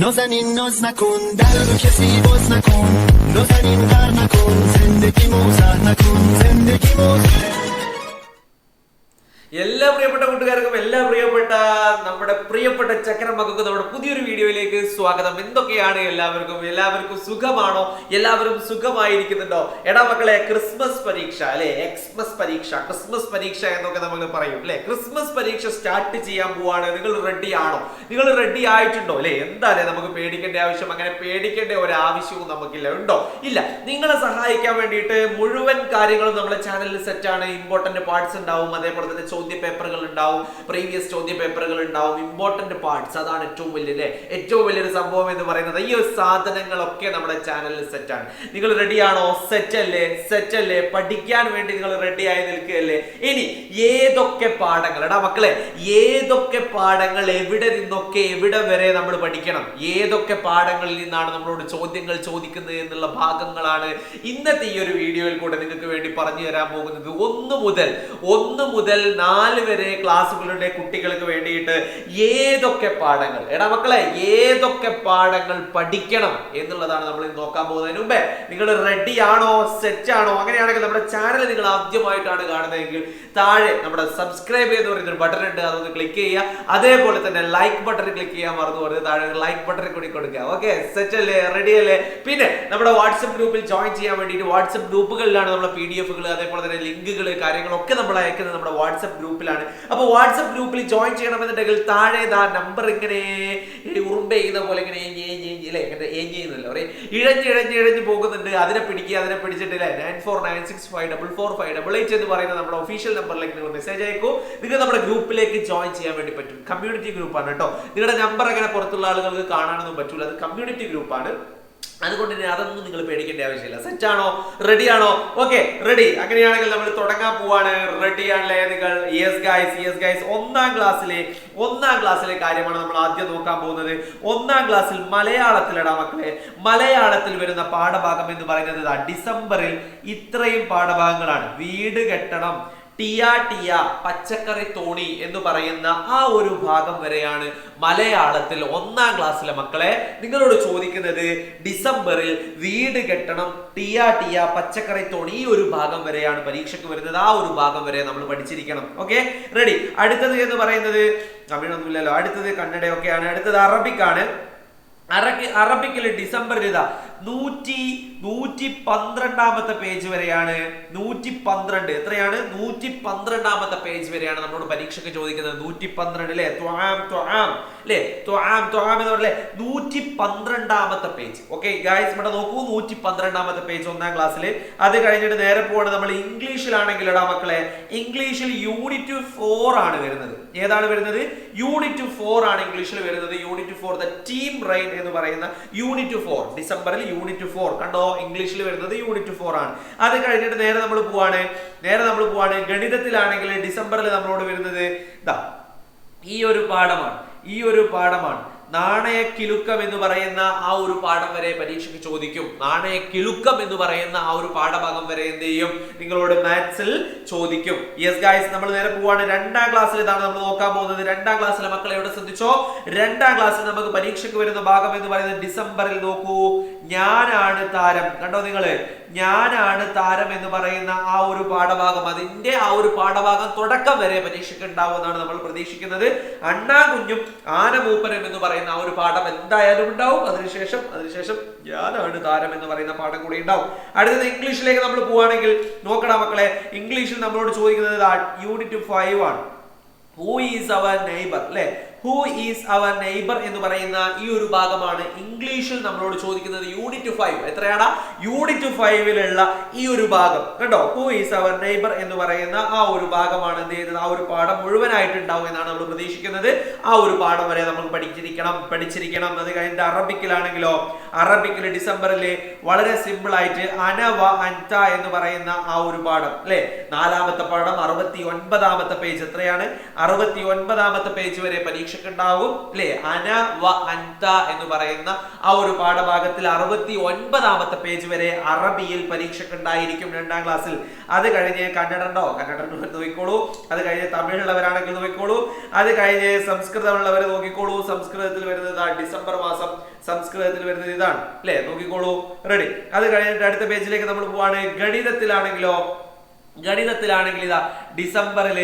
نازنین ناز نکن در رو کسی باز نکن نازنین غر نکن زندگی موزه نکن زندگی موزه എല്ലാ പ്രിയപ്പെട്ട കൂട്ടുകാർക്കും എല്ലാ പ്രിയപ്പെട്ട നമ്മുടെ പ്രിയപ്പെട്ട ചക്രം മക്കൾക്ക് നമ്മുടെ പുതിയൊരു വീഡിയോയിലേക്ക് സ്വാഗതം. എന്തൊക്കെയാണ് എല്ലാവർക്കും? എല്ലാവർക്കും സുഖമാണോ? എല്ലാവരും സുഖമായിരിക്കുന്നുണ്ടോ? എടാ മക്കളെ ക്രിസ്മസ് പരീക്ഷ അല്ലെ? എക്സ്മസ് പരീക്ഷ ക്രിസ്മസ് പരീക്ഷ എന്നൊക്കെ നമ്മൾ പറയും അല്ലെ? ക്രിസ്മസ് പരീക്ഷ സ്റ്റാർട്ട് ചെയ്യാൻ പോവാണ്. നിങ്ങൾ റെഡി ആണോ? നിങ്ങൾ റെഡി ആയിട്ടുണ്ടോ? അല്ലെ? എന്തായാലും നമുക്ക് പേടിക്കേണ്ട ആവശ്യം? അങ്ങനെ പേടിക്കേണ്ട ഒരു ആവശ്യവും നമുക്കില്ല. ഉണ്ടോ? ഇല്ല. നിങ്ങളെ സഹായിക്കാൻ വേണ്ടിയിട്ട് മുഴുവൻ കാര്യങ്ങളും നമ്മുടെ ചാനലിൽ സെറ്റാണ് ഇമ്പോർട്ടന്റ് പാർട്സ് ഉണ്ടാവും. അതേപോലെ തന്നെ ചോദ്യ പേപ്പറുകൾ ഉണ്ടാവും പ്രീവിയസ് ചോദ്യ പേപ്പറുകൾ ഉണ്ടാവും ഇമ്പോർട്ടന്റ് പാർട്സ് അതാണ് ഏറ്റവും വലിയ അല്ലേ ഏറ്റവും വലിയൊരു സംഭവം എന്ന് പറയുന്നത് ഈ ഒരു സാധനങ്ങളൊക്കെ നമ്മുടെ ചാനലിൽ സെറ്റാണ് നിങ്ങൾ റെഡിയാണോ സെറ്റ് അല്ലേ? സെറ്റ് അല്ലേ? പഠിക്കാൻ വേണ്ടി നിങ്ങൾ റെഡിയായി നിൽക്കുകയല്ലേ? ഇനി ഏതൊക്കെ പാഠങ്ങൾ? എടാ മക്കളെ ഏതൊക്കെ പാഠങ്ങൾ എവിടെ നിന്നൊക്കെ എവിടെ വരെ നമ്മൾ പഠിക്കണം? ഏതൊക്കെ പാഠങ്ങളിൽ നിന്നാണ് നമ്മളോട് ചോദ്യങ്ങൾ ചോദിക്കുന്നത് എന്നുള്ള ഭാഗങ്ങളാണ് ഇന്നത്തെ ഈ ഒരു വീഡിയോയിൽ കൂടെ നിങ്ങൾക്ക് വേണ്ടി പറഞ്ഞു തരാൻ പോകുന്നത്. ഒന്ന് മുതൽ ഒന്ന് മുതൽ നാല് വരെ ക്ലാസ്സുകളുടെ കുട്ടികൾക്ക് വേണ്ടിയിട്ട് ഏതൊക്കെ പാഠങ്ങൾ? എടാ മക്കളെ ഏതൊക്കെ പാഠങ്ങൾ പഠിക്കണം എന്നുള്ളതാണ് നമ്മൾ നോക്കാൻ പോകുന്നതിന് മുമ്പേ നിങ്ങൾ റെഡി ആണോ സെറ്റ് ആണോ? അങ്ങനെയാണെങ്കിൽ നമ്മുടെ ചാനൽ നിങ്ങൾ ആദ്യമായിട്ടാണ് കാണുന്നതെങ്കിൽ താഴെ നമ്മുടെ സബ്സ്ക്രൈബ് എന്ന് പറയുന്ന ഒരു ബട്ടൺ ഉണ്ട്. അതൊന്ന് ക്ലിക്ക് ചെയ്യുക. അതേപോലെ തന്നെ ലൈക്ക് ബട്ടൺ ക്ലിക്ക് ചെയ്യാൻ മറന്നു പോകരുത്. താഴെ ലൈക്ക് ബട്ടൺ കൂടി കൊടുക്കുക. ഓക്കെ സെറ്റ് അല്ലേ? റെഡി അല്ലേ? പിന്നെ നമ്മുടെ വാട്സപ്പ് ഗ്രൂപ്പിൽ ജോയിൻ ചെയ്യാൻ വേണ്ടിയിട്ട് വാട്സപ്പ് ഗ്രൂപ്പുകളിലാണ് നമ്മുടെ പി ഡി എഫുകൾ അതേപോലെ തന്നെ ലിങ്കുകൾ കാര്യങ്ങളൊക്കെ നമ്മൾ അയക്കുന്നത് നമ്മുടെ വാട്സപ്പ് ഗ്രൂപ്പിലാണ്. അപ്പോൾ വാട്സപ്പ് ഗ്രൂപ്പിൽ ജോയിൻ ചെയ്യണമെന്നുണ്ടെങ്കിൽ താഴെ ദാ നമ്പർ ഇങ്ങനെ ഉറുമ്പ് ചെയ്യുന്ന പോലെ ഇങ്ങനെ അല്ലേ? ഏഞ്ഞ് ചെയ്യുന്നല്ലോ പറയും ഇഴഞ്ഞ് ഇഴഞ്ഞ് ഇഴഞ്ഞ് പോകുന്നുണ്ട്. അതിനെ പിടിക്കുക അതിനെ പിടിച്ചിട്ടില്ല nine four nine six five double four five double eight എന്ന് പറയുന്ന നമ്മുടെ ഒഫീഷ്യൽ നമ്പറിലേക്ക് നിങ്ങൾ മെസ്സേജ് അയക്കൂ. നിങ്ങൾ നമ്മുടെ ഗ്രൂപ്പിലേക്ക് ജോയിൻ ചെയ്യാൻ വേണ്ടി പറ്റും. കമ്മ്യൂണിറ്റി ഗ്രൂപ്പാണ് കേട്ടോ. നിങ്ങളുടെ നമ്പർ അങ്ങനെ പുറത്തുള്ള ആളുകൾക്ക് കാണാനൊന്നും പറ്റില്ല അത് കമ്മ്യൂണിറ്റി ഗ്രൂപ്പാണ് അതുകൊണ്ട് തന്നെ അതൊന്നും നിങ്ങൾ പേടിക്കേണ്ട ആവശ്യമില്ല. സെറ്റ് ആണോ? റെഡി ആണോ? ഓക്കെ റെഡി അങ്ങനെയാണെങ്കിൽ നമ്മൾ തുടങ്ങാൻ പോവാണ്. റെഡി ആണല്ലേ നിങ്ങൾ? യെസ് ഗൈസ് യെസ് ഗൈസ് ഒന്നാം ക്ലാസ്സിലെ ഒന്നാം ക്ലാസ്സിലെ കാര്യമാണ് നമ്മൾ ആദ്യം നോക്കാൻ പോകുന്നത്. ഒന്നാം ക്ലാസ്സിൽ മലയാളത്തിലടാ മക്കളെ. മലയാളത്തിൽ വരുന്ന പാഠഭാഗം എന്ന് പറയുന്നത് ഡിസംബറിൽ ഇത്രയും പാഠഭാഗങ്ങളാണ്. വീട് കെട്ടണം. ടിയ ടിയ പച്ചക്കറി തോണി എന്ന് പറയുന്ന ആ ഒരു ഭാഗം വരെയാണ് മലയാളത്തിൽ ഒന്നാം ക്ലാസ്സിലെ മക്കളെ നിങ്ങളോട് ചോദിക്കുന്നത് ഡിസംബറിൽ വീട് കെട്ടണം ടിയാ ടിയ പച്ചക്കറി തോണി ഈ ഒരു ഭാഗം വരെയാണ് പരീക്ഷയ്ക്ക് വരുന്നത്. ആ ഒരു ഭാഗം വരെ നമ്മൾ പഠിച്ചിരിക്കണം. ഓക്കെ? റെഡി അടുത്തത് എന്ന് പറയുന്നത് തമിഴൊന്നുമില്ലല്ലോ. അടുത്തത് കന്നഡയൊക്കെയാണ്. അടുത്തത് അറബിക്കാണ്. അറബി അറബിക്കിൽ ഡിസംബർ ഇതാ നൂറ്റി നൂറ്റി പന്ത്രണ്ടാമത്തെ പേജ് വരെയാണ്. നൂറ്റി പന്ത്രണ്ട്. എത്രയാണ്? നൂറ്റി പന്ത്രണ്ടാമത്തെ പേജ് വരെയാണ് നമ്മളോട് പരീക്ഷയ്ക്ക് ചോദിക്കുന്നത്. നൂറ്റി പന്ത്രണ്ട് അല്ലേ ത്വാം ത്വാം അല്ലേ ത്വാം ത്വാം എന്ന് പറഞ്ഞല്ലേ നൂറ്റി പന്ത്രണ്ടാമത്തെ പേജ് ഓക്കെ ഗായ്സ് ഇവിടെ നോക്കൂ. നൂറ്റി പന്ത്രണ്ടാമത്തെ പേജ് ഒന്നാം ക്ലാസ്സിൽ അത് കഴിഞ്ഞിട്ട് നേരെ പോവാണ് നമ്മൾ ഇംഗ്ലീഷിലാണെങ്കിൽ ഇടാ മക്കളെ ഇംഗ്ലീഷിൽ യൂണിറ്റ് ഫോർ ആണ് വരുന്നത്. ഏതാണ് വരുന്നത്? യൂണിറ്റ് ഫോർ ആണ് ഇംഗ്ലീഷിൽ വരുന്നത്. Unit four the team rain എന്ന് പറയുന്ന യൂണിറ്റ് ഫോർ ഡിസംബറിൽ യൂണിറ്റ് ഫോർ കണ്ടോ? ഇംഗ്ലീഷിൽ വരുന്നത് യൂണിറ്റ് ഫോർ ആണ്. അത് കഴിഞ്ഞിട്ട് നേരെ നമ്മൾ പോവാണ്. നേരെ നമ്മൾ പോവാണ്. ഗണിതത്തിലാണെങ്കിൽ ഡിസംബറിൽ നമ്മളോട് വരുന്നത് ഇതാ ഈ ഒരു പാഠമാണ്. ഈ ഒരു പാഠമാണ്. നാണയ കിലുക്കം എന്ന് പറയുന്ന ആ ഒരു പാഠം വരെ പരീക്ഷയ്ക്ക് ചോദിക്കും. നാണയ കിലുക്കം എന്ന് പറയുന്ന ആ ഒരു പാഠഭാഗം വരെ എന്ത് ചെയ്യും? നിങ്ങളോട് മാത്സിൽ ചോദിക്കും. യെസ് ഗായ്സ് നമ്മൾ നേരെ പോവാണ്. രണ്ടാം ക്ലാസ്സിൽ ഇതാണ് നമ്മൾ നോക്കാൻ പോകുന്നത്. രണ്ടാം ക്ലാസ്സിലെ മക്കളെ എവിടെ ശ്രദ്ധിച്ചോ? രണ്ടാം ക്ലാസ്സിൽ നമുക്ക് പരീക്ഷയ്ക്ക് വരുന്ന ഭാഗം എന്ന് പറയുന്നത് ഡിസംബറിൽ നോക്കൂ. ഞാനാണ് താരം. കണ്ടോ നിങ്ങൾ ഞാനാണ് താരം എന്ന് പറയുന്ന ആ ഒരു പാഠഭാഗം. അതിന്റെ ആ ഒരു പാഠഭാഗം തുടക്കം വരെ പരീക്ഷയ്ക്ക് ഉണ്ടാവുമെന്നാണ് നമ്മൾ പ്രതീക്ഷിക്കുന്നത്. അണ്ണാ കുഞ്ഞും ആനമൂപ്പനും എന്ന് പറയുന്ന ആ ഒരു പാഠം എന്തായാലും ഉണ്ടാവും. അതിനുശേഷം അതിനുശേഷം ഞാനാണ് താരം എന്ന് പറയുന്ന പാഠം കൂടി ഉണ്ടാവും. അടുത്തത് ഇംഗ്ലീഷിലേക്ക് നമ്മൾ പോവുകയാണെങ്കിൽ നോക്കടാ മക്കളെ ഇംഗ്ലീഷിൽ നമ്മളോട് ചോദിക്കുന്നത് യൂണിറ്റ് ഫൈവ് ആണ്. ഹൂ ഈസ് അവർ നെയ്ബർ അല്ലെ? ഹൂ ഈസ് അവർ നെയ്ബർ എന്ന് പറയുന്ന ഈ ഒരു ഭാഗമാണ് ഇംഗ്ലീഷിൽ നമ്മളോട് ചോദിക്കുന്നത് യൂണിറ്റ് ഫൈവ് എത്രയാണ്? യൂണിറ്റ് ഫൈവിലുള്ള ഈ ഒരു ഭാഗം. കേട്ടോ ഹൂ ഈസ് അവർ നെയ്ബർ എന്ന് പറയുന്ന ആ ഒരു ഭാഗമാണ് എന്ത് ചെയ്യുന്നത് ആ ഒരു പാഠം മുഴുവനായിട്ട് ഉണ്ടാവും എന്നാണ് നമ്മൾ പ്രതീക്ഷിക്കുന്നത്. ആ ഒരു പാഠം വരെ നമ്മൾ പഠിച്ചിരിക്കണം. പഠിച്ചിരിക്കണം. അത് കഴിഞ്ഞിട്ട് അറബിക്കിലാണെങ്കിലോ അറബിക്കിൽ ഡിസംബറിലെ വളരെ സിമ്പിൾ ആയിട്ട് അനവ അൻത എന്ന് പറയുന്ന ആ ഒരു പാഠം അല്ലെ? നാലാമത്തെ പാഠം അറുപത്തി ഒൻപതാമത്തെ പേജ് എത്രയാണ്? അറുപത്തി ഒൻപതാമത്തെ പേജ് വരെ പരീക്ഷ പരീക്ഷയ്ക്ക് ഉണ്ടാവും അല്ലെ? അന വ അൻത എന്ന് പറയുന്ന ആ ഒരു പാഠഭാഗത്തിൽ അറുപത്തി ഒൻപതാമത്തെ പേജ് വരെ അറബിയിൽ പരീക്ഷയ്ക്ക് ഉണ്ടായിരിക്കും രണ്ടാം ക്ലാസ്സിൽ. അത് കഴിഞ്ഞ് കന്നഡ ഉണ്ടോ കന്നഡ നോക്കിക്കോളൂ. അത് കഴിഞ്ഞ് തമിഴുള്ളവരാണെങ്കിൽ നോക്കിക്കോളൂ. അത് കഴിഞ്ഞ് സംസ്കൃതമുള്ളവർ നോക്കിക്കോളൂ. സംസ്കൃതത്തിൽ വരുന്നത് ഡിസംബർ മാസം. സംസ്കൃതത്തിൽ വരുന്നത് ഇതാണ്. അല്ലെ? നോക്കിക്കോളൂ. റെഡി അത് കഴിഞ്ഞിട്ട് അടുത്ത പേജിലേക്ക് നമ്മൾ പോവാണ്. ഗണിതത്തിലാണെങ്കിലോ? ഗണിതത്തിലാണെങ്കിൽ ഇതാ ഡിസംബറിൽ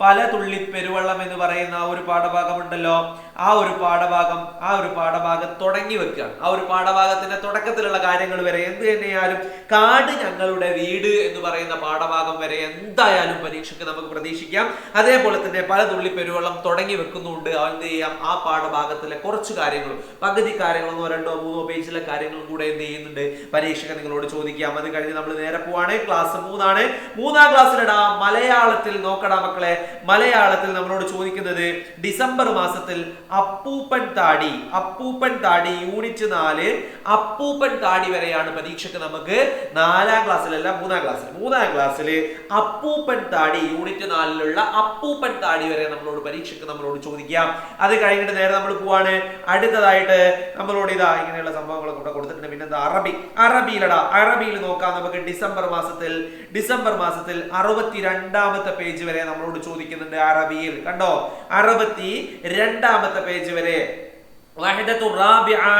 പല തുള്ളി പെരുവെള്ളം എന്ന് പറയുന്ന ഒരു പാഠഭാഗമുണ്ടല്ലോ. ആ ഒരു പാഠഭാഗം ആ ഒരു പാഠഭാഗം തുടങ്ങി വെക്കുക. ആ ഒരു പാഠഭാഗത്തിന്റെ തുടക്കത്തിലുള്ള കാര്യങ്ങൾ വരെ എന്ത് തന്നെയാലും കാട് ഞങ്ങളുടെ വീട് എന്ന് പറയുന്ന പാഠഭാഗം വരെ എന്തായാലും പരീക്ഷയ്ക്ക് നമുക്ക് പ്രതീക്ഷിക്കാം. അതേപോലെ തന്നെ പല തുള്ളി പെരുവെള്ളം തുടങ്ങി വെക്കുന്നുണ്ട്. എന്ത് ചെയ്യാം? ആ പാഠഭാഗത്തിലെ കുറച്ച് കാര്യങ്ങളും പകുതി കാര്യങ്ങളൊന്നോ രണ്ടോ മൂന്നോ പേജിലെ കാര്യങ്ങളും കൂടെ എന്ത് ചെയ്യുന്നുണ്ട്? പരീക്ഷയ്ക്ക് നിങ്ങളോട് ചോദിക്കാം. അത് കഴിഞ്ഞ് നമ്മൾ നേരെ പോവാണ്. ക്ലാസ് മൂന്നാണ്. മൂന്നാം ക്ലാസ്സിലിടാ മലയാളത്തിൽ നോക്കടാ മക്കളെ. മലയാളത്തിൽ നമ്മളോട് ചോദിക്കുന്നത് ഡിസംബർ മാസത്തിൽ അപ്പൂപ്പൻ താടി അപ്പൂപ്പൻ താടി യൂണിറ്റ് നാല് അപ്പൂപ്പൻ താടി വരെയാണ് പരീക്ഷക്ക് നമുക്ക് നാലാം ക്ലാസ്സിലല്ല മൂന്നാം ക്ലാസ്സിൽ മൂന്നാം ക്ലാസ്സിൽ അപ്പൂപ്പൻ താടി യൂണിറ്റ് നാലിലുള്ള അപ്പൂപ്പൻ താടി വരെ നമ്മളോട് പരീക്ഷക്ക് നമ്മളോട് ചോദിക്കാം. അത് കഴിഞ്ഞിട്ട് നേരെ നമ്മൾ പോവാണ്. അടുത്തതായിട്ട് നമ്മളോട് ഇതാ ഇങ്ങനെയുള്ള സംഭവങ്ങളൊക്കെ ഇവിടെ കൊടുത്തിട്ടുണ്ട്. പിന്നെ എന്താ അറബി. അറബിയിലടാ. അറബിയിൽ നോക്കാം നമുക്ക് ഡിസംബർ മാസത്തിൽ ഡിസംബർ മാസത്തിൽ അറുപത്തി രണ്ടാമത്തെ പേജ് വരെ നമ്മളോട് ചോദിക്കുന്നുണ്ട് അറബിയിൽ. കണ്ടോ? അറുപത്തി രണ്ടാമത്തെ പേജ് വരെ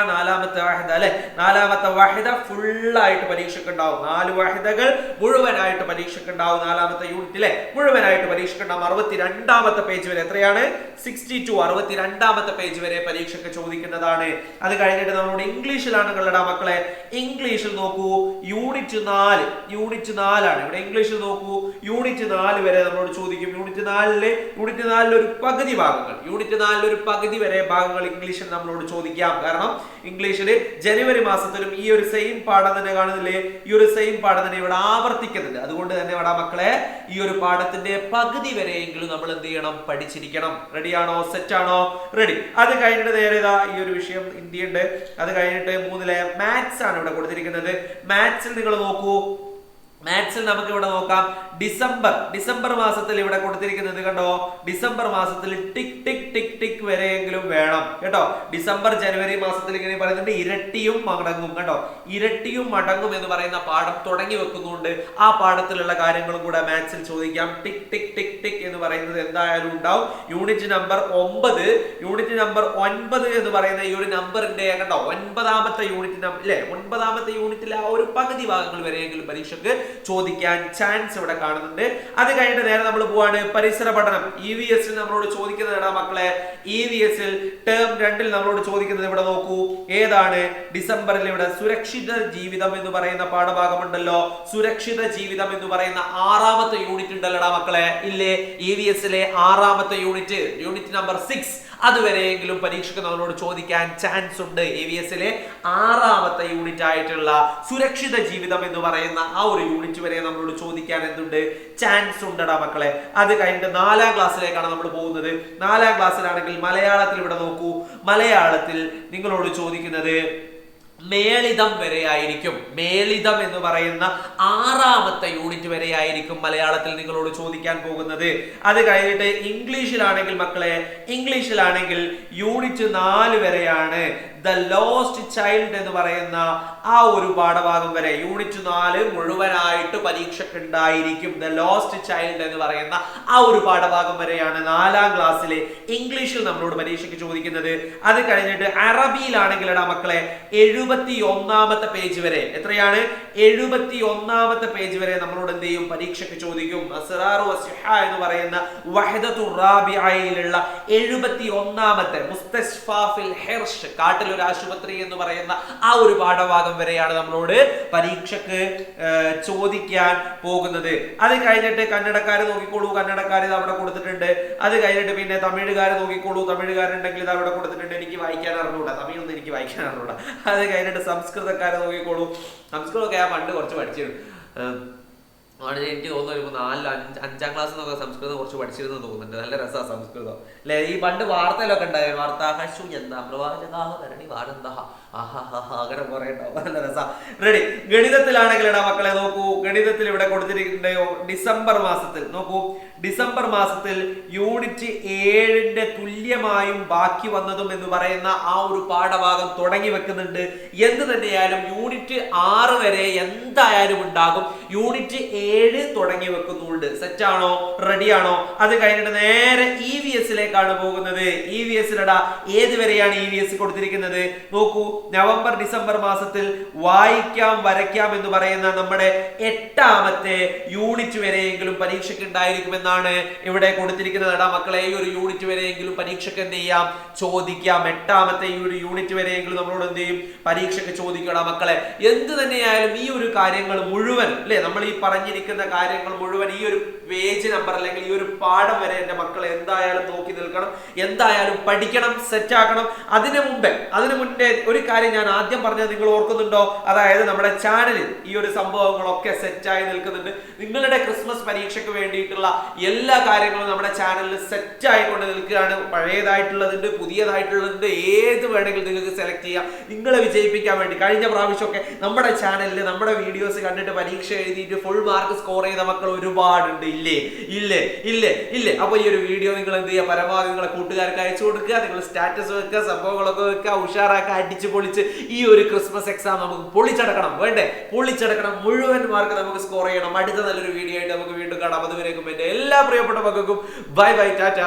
നാലാമത്തെ വാഹിദ അല്ലെ? നാലാമത്തെ വാഹിദ ഫുൾ ആയിട്ട് പരീക്ഷയ്ക്ക് ഉണ്ടാവും നാല് വാഹിദകൾ മുഴുവനായിട്ട് പരീക്ഷയ്ക്ക് ഉണ്ടാവും നാലാമത്തെ യൂണിറ്റ് അല്ലെ മുഴുവനായിട്ട് പരീക്ഷയ്ക്ക് ഉണ്ടാവും അറുപത്തി രണ്ടാമത്തെ പേജ് വരെ എത്രയാണ്? സിക്സ്റ്റി ടു അറുപത്തി രണ്ടാമത്തെ പേജ് വരെ പരീക്ഷയ്ക്ക് ചോദിക്കുന്നതാണ്. അത് കഴിഞ്ഞിട്ട് നമ്മളോട് ഇംഗ്ലീഷിലാണ് കള്ളടാ മക്കളെ. ഇംഗ്ലീഷിൽ നോക്കൂ യൂണിറ്റ് നാല് യൂണിറ്റ് നാലാണ്. ഇവിടെ ഇംഗ്ലീഷിൽ നോക്കൂ യൂണിറ്റ് നാല് വരെ നമ്മളോട് ചോദിക്കും. യൂണിറ്റ് നാലിൽ യൂണിറ്റ് നാലിലൊരു ഒരു പകുതി ഭാഗങ്ങൾ. യൂണിറ്റ് നാലിലൊരു ഒരു പകുതി വരെ ഭാഗങ്ങൾ ഇംഗ്ലീഷിൽ നമ്മളോട് ചോദിക്കാം. കാരണം ഇംഗ്ലീഷിൽ ജനുവരി മാസത്തിലും ഈ ഒരു സെയിം പാഠം തന്നെ കാണുന്നില്ലേ? ഈ ഒരു സെയിം പാഠം തന്നെ ഇവിടെ ആവർത്തിക്കുന്നുണ്ട്. അതുകൊണ്ട് തന്നെ ഇവിടെ മക്കളെ ഈ ഒരു പാഠത്തിന്റെ പകുതി വരെയെങ്കിലും നമ്മൾ എന്ത് ചെയ്യണം? പഠിച്ചിരിക്കണം. റെഡിയാണോ സെറ്റ് ആണോ? റെഡി അത് കഴിഞ്ഞിട്ട് നേരെ ഇതാ ഈ ഒരു വിഷയം ഇന്ത്യയുണ്ട്. അത് കഴിഞ്ഞിട്ട് മൂന്നിലെ മാത്സ് ആണ് ഇവിടെ കൊടുത്തിരിക്കുന്നത്. മാത്സിൽ നിങ്ങൾ നോക്കൂ. മാത്സിൽ നമുക്ക് ഇവിടെ നോക്കാം. ഡിസംബർ ഡിസംബർ മാസത്തിൽ ഇവിടെ കൊടുത്തിരിക്കുന്നത് കണ്ടോ? ഡിസംബർ മാസത്തിൽ ടിക് ടിക് ടിക് ടിക് വരെയെങ്കിലും വേണം. കേട്ടോ? ഡിസംബർ ജനുവരി മാസത്തിൽ ഇങ്ങനെ പറയുന്നുണ്ട്. ഇരട്ടിയും മടങ്ങും. കേട്ടോ ഇരട്ടിയും മടങ്ങും എന്ന് പറയുന്ന പാഠം തുടങ്ങി വെക്കുന്നുണ്ട്. ആ പാഠത്തിലുള്ള കാര്യങ്ങളും കൂടെ മാത്സിൽ ചോദിക്കാം. ടിക് ടിക് ടിക് ടിക് എന്ന് പറയുന്നത് എന്തായാലും ഉണ്ടാവും. യൂണിറ്റ് നമ്പർ ഒമ്പത് യൂണിറ്റ് നമ്പർ ഒൻപത് എന്ന് പറയുന്ന ഈ ഒരു നമ്പറിന്റെ കണ്ടോ? ഒൻപതാമത്തെ യൂണിറ്റ് അല്ലേ ഒൻപതാമത്തെ യൂണിറ്റിലെ ആ ഒരു പകുതി ഭാഗങ്ങൾ വരെയെങ്കിലും പരീക്ഷയ്ക്ക് ചോദിക്കാൻ ചാൻസ് ഇവിടെ കാണുന്നുണ്ട്. അത് കഴിഞ്ഞിട്ട് നേരെ നമ്മൾ പോവാണ് പരിസര പഠനം. ഇ വി എസിൽ നമ്മളോട് ചോദിക്കുന്നത് ഏടാ മക്കളെ. ഇ വി എസിൽ ടേം രണ്ടിൽ നമ്മളോട് ചോദിക്കുന്നത് ഇവിടെ നോക്കൂ. ഏതാണ്? ഡിസംബറിൽ ഇവിടെ സുരക്ഷിത ജീവിതം എന്ന് പറയുന്ന പാഠഭാഗമുണ്ടല്ലോ. സുരക്ഷിത ജീവിതം എന്ന് പറയുന്ന ആറാമത്തെ യൂണിറ്റ് ഉണ്ടല്ലോടാ മക്കളെ. ഇല്ലേ? ഇ വി എസിലെ ആറാമത്തെ യൂണിറ്റ്. യൂണിറ്റ് നമ്പർ സിക്സ് അതുവരെയെങ്കിലും പരീക്ഷയ്ക്ക് നമ്മളോട് ചോദിക്കാൻ ചാൻസ് ഉണ്ട്. എ വി എസിലെ ആറാമത്തെ യൂണിറ്റ് ആയിട്ടുള്ള സുരക്ഷിത ജീവിതം എന്ന് പറയുന്ന ആ ഒരു യൂണിറ്റ് വരെ നമ്മളോട് ചോദിക്കാൻ എന്തുണ്ട്? ചാൻസ് ഉണ്ടടാ മക്കളെ. അത് കഴിഞ്ഞിട്ട് നാലാം ക്ലാസ്സിലേക്കാണ് നമ്മൾ പോകുന്നത്. നാലാം ക്ലാസ്സിലാണെങ്കിൽ മലയാളത്തിൽ ഇവിടെ നോക്കൂ. മലയാളത്തിൽ നിങ്ങളോട് ചോദിക്കുന്നത് മേളിതം വരെയായിരിക്കും. മേളിതം എന്ന് പറയുന്ന ആറാമത്തെ യൂണിറ്റ് വരെയായിരിക്കും മലയാളത്തിൽ നിങ്ങളോട് ചോദിക്കാൻ പോകുന്നത്. അത് കഴിഞ്ഞിട്ട് ഇംഗ്ലീഷിലാണെങ്കിൽ മക്കളെ ഇംഗ്ലീഷിലാണെങ്കിൽ യൂണിറ്റ് നാല് വരെയാണ്. ദ ലോസ്റ്റ് ചൈൽഡ് എന്ന് പറയുന്ന ആ ഒരു പാഠഭാഗം വരെ യൂണിറ്റ് നാല് മുഴുവനായിട്ട് പരീക്ഷയ്ക്ക് ഉണ്ടായിരിക്കും ദ ലോസ്റ്റ് ചൈൽഡ് എന്ന് പറയുന്ന ആ ഒരു പാഠഭാഗം വരെയാണ് നാലാം ക്ലാസ്സിലെ ഇംഗ്ലീഷിൽ നമ്മളോട് പരീക്ഷയ്ക്ക് ചോദിക്കുന്നത്. അത് കഴിഞ്ഞിട്ട് അറബിയിലാണെങ്കിൽ എടാ മക്കളെ എഴുപത്തി ഒന്നാമത്തെ പേജ് വരെ. എത്രയാണ്? എഴുപത്തി ഒന്നാമത്തെ പേജ് വരെ നമ്മളോട് എന്ത് ചെയ്യും? പരീക്ഷയ്ക്ക് ചോദിക്കും. എന്ന് പറയുന്ന വഹദത്തു റാബിഅയിലുള്ള എഴുപത്തി ഒന്നാമത്തെ മുസ്തസ്ഫാഫിൽ ഹെർഷ് കാട്ടിൽ ഒരു ആശുപത്രി എന്ന് പറയുന്ന ആ ഒരു പാഠഭാഗം വരെയാണ് നമ്മളോട് പരീക്ഷക്ക് ചോദിക്കാൻ പോകുന്നത്. അത് കഴിഞ്ഞിട്ട് കന്നഡക്കാർ നോക്കിക്കോളൂ കന്നഡക്കാർ ഇത് അവിടെ കൊടുത്തിട്ടുണ്ട്. അത് കഴിഞ്ഞിട്ട് പിന്നെ തമിഴുകാർ നോക്കിക്കോളൂ തമിഴുകാരുണ്ടെങ്കിൽ ഇത് അവിടെ കൊടുത്തിട്ടുണ്ട്. എനിക്ക് വായിക്കാൻ അറിഞ്ഞൂടാ തമിഴൊന്നും എനിക്ക് വായിക്കാൻ അറിഞ്ഞൂടാ. അത് കഴിഞ്ഞിട്ട് സംസ്കൃതക്കാരെ നോക്കിക്കോളൂ. സംസ്കൃതമൊക്കെ ഞാൻ പണ്ട് കുറച്ച് പഠിച്ചിരുന്നു. ആണ് എനിക്ക് തോന്നുന്നു ഒരു നാല് അഞ്ച് അഞ്ചാം ക്ലാസ് എന്നൊക്കെ സംസ്കൃതം കുറച്ച് പഠിച്ചിരുന്നു തോന്നുന്നുണ്ട്. നല്ല രസമാണ് സംസ്കൃതം. അല്ലെ? ഈ പണ്ട് വാർത്തയിലൊക്കെ ഉണ്ടായി വാർത്ത ഹശു എന്താ പ്രവാചകാഹ വാനന്ദ അങ്ങനെ കുറെ ഉണ്ടാവും. നല്ല രസ. റെഡി ഗണിതത്തിലാണെങ്കിൽ ഇടാ മക്കളെ നോക്കൂ. ഗണിതത്തിൽ ഇവിടെ കൊടുത്തിരിക്കുന്നുണ്ടോ. ഡിസംബർ മാസത്തിൽ. നോക്കൂ. ഡിസംബർ മാസത്തിൽ യൂണിറ്റ് ഏഴിന്റെ തുല്യമായും ബാക്കി വന്നതും എന്ന് പറയുന്ന ആ ഒരു പാഠഭാഗം തുടങ്ങി വെക്കുന്നുണ്ട്. എന്ത് തന്നെയായാലും യൂണിറ്റ് ആറ് വരെ എന്തായാലും ഉണ്ടാകും. യൂണിറ്റ് ഏഴ് തുടങ്ങി വെക്കുന്നുണ്ട്. സെറ്റാണോ റെഡിയാണോ അത് കഴിഞ്ഞിട്ട് നേരെ ഇ വി എസിലേക്കാണ് പോകുന്നത്. ഇ വി എസിലടാ ഏത് വരെയാണ് ഇ വി എസ് കൊടുത്തിരിക്കുന്നത്? നോക്കൂ നവംബർ ഡിസംബർ മാസത്തിൽ വായിക്കാം വരയ്ക്കാം എന്ന് പറയുന്ന നമ്മുടെ എട്ടാമത്തെ യൂണിറ്റ് വരെയെങ്കിലും പരീക്ഷയ്ക്ക് ഉണ്ടായിരിക്കുമെന്നാണ് ഇവിടെ കൊടുത്തിരിക്കുന്നത്. എടാ മക്കളെ ഈ ഒരു യൂണിറ്റ് വരെയെങ്കിലും പരീക്ഷയ്ക്ക് എന്ത് ചെയ്യാം? ചോദിക്കാം. എട്ടാമത്തെ ഈ ഒരു യൂണിറ്റ് വരെയെങ്കിലും നമ്മളോട് എന്ത് ചെയ്യും? പരീക്ഷയ്ക്ക് ചോദിക്കടാ മക്കളെ എന്ത് തന്നെയായാലും ഈ ഒരു കാര്യങ്ങൾ മുഴുവൻ അല്ലെ? നമ്മൾ ഈ പറഞ്ഞിരിക്കുന്ന കാര്യങ്ങൾ മുഴുവൻ ഈ ഒരു പേജ് നമ്പർ അല്ലെങ്കിൽ ഈ ഒരു പാഠം വരെ എന്റെ മക്കൾ എന്തായാലും നോക്കി നിൽക്കണം എന്തായാലും പഠിക്കണം സെറ്റ് ആക്കണം. അതിനു മുമ്പേ അതിനു മുന്നേ ഒരു കാര്യം ഞാൻ ആദ്യം പറഞ്ഞത് നിങ്ങൾ ഓർക്കുന്നുണ്ടോ? അതായത് നമ്മുടെ ചാനലിൽ ഈ ഒരു സംഭവങ്ങളൊക്കെ സെറ്റായി നിൽക്കുന്നുണ്ട്. നിങ്ങളുടെ ക്രിസ്മസ് പരീക്ഷയ്ക്ക് വേണ്ടിയിട്ടുള്ള എല്ലാ കാര്യങ്ങളും നമ്മുടെ ചാനലിൽ സെറ്റ് ആയിക്കൊണ്ട് നിൽക്കുകയാണ്. പഴയതായിട്ടുള്ളതുണ്ട് പുതിയതായിട്ടുള്ളതുണ്ട് ഏത് വേണമെങ്കിലും നിങ്ങൾക്ക് സെലക്ട് ചെയ്യാം. നിങ്ങളെ വിജയിപ്പിക്കാൻ വേണ്ടി കഴിഞ്ഞ പ്രാവശ്യമൊക്കെ നമ്മുടെ ചാനലിൽ നമ്മുടെ വീഡിയോസ് കണ്ടിട്ട് പരീക്ഷ എഴുതിയിട്ട് ഫുൾ മാർക്ക് സ്കോർ ചെയ്ത മക്കൾ ഒരുപാടുണ്ട്. ഇല്ലേ ഇല്ലേ ഇല്ലേ ഇല്ലേ. അപ്പൊ ഈ ഒരു വീഡിയോ നിങ്ങൾ എന്ത് ചെയ്യുക പരമാവധി നിങ്ങളെ കൂട്ടുകാർക്ക് അയച്ചു കൊടുക്കുക നിങ്ങൾ സ്റ്റാറ്റസ് വെക്കുക സംഭവങ്ങളൊക്കെ വെക്കുക ഉഷാറാക്കുക അടിച്ച് പൊളിച്ച് ഈ ഒരു ക്രിസ്മസ് എക്സാം നമുക്ക് പൊളിച്ചടക്കണം. വേണ്ടേ? പൊളിച്ചടക്കണം. മുഴുവൻ മാർക്ക് നമുക്ക് സ്കോർ ചെയ്യണം. അടുത്ത നല്ലൊരു വീഡിയോ ആയിട്ട് നമുക്ക് വീണ്ടും കാണാം. അതുവരേക്കും എല്ലാ പ്രിയപ്പെട്ട മക്കൾക്കും. Bye bye tata.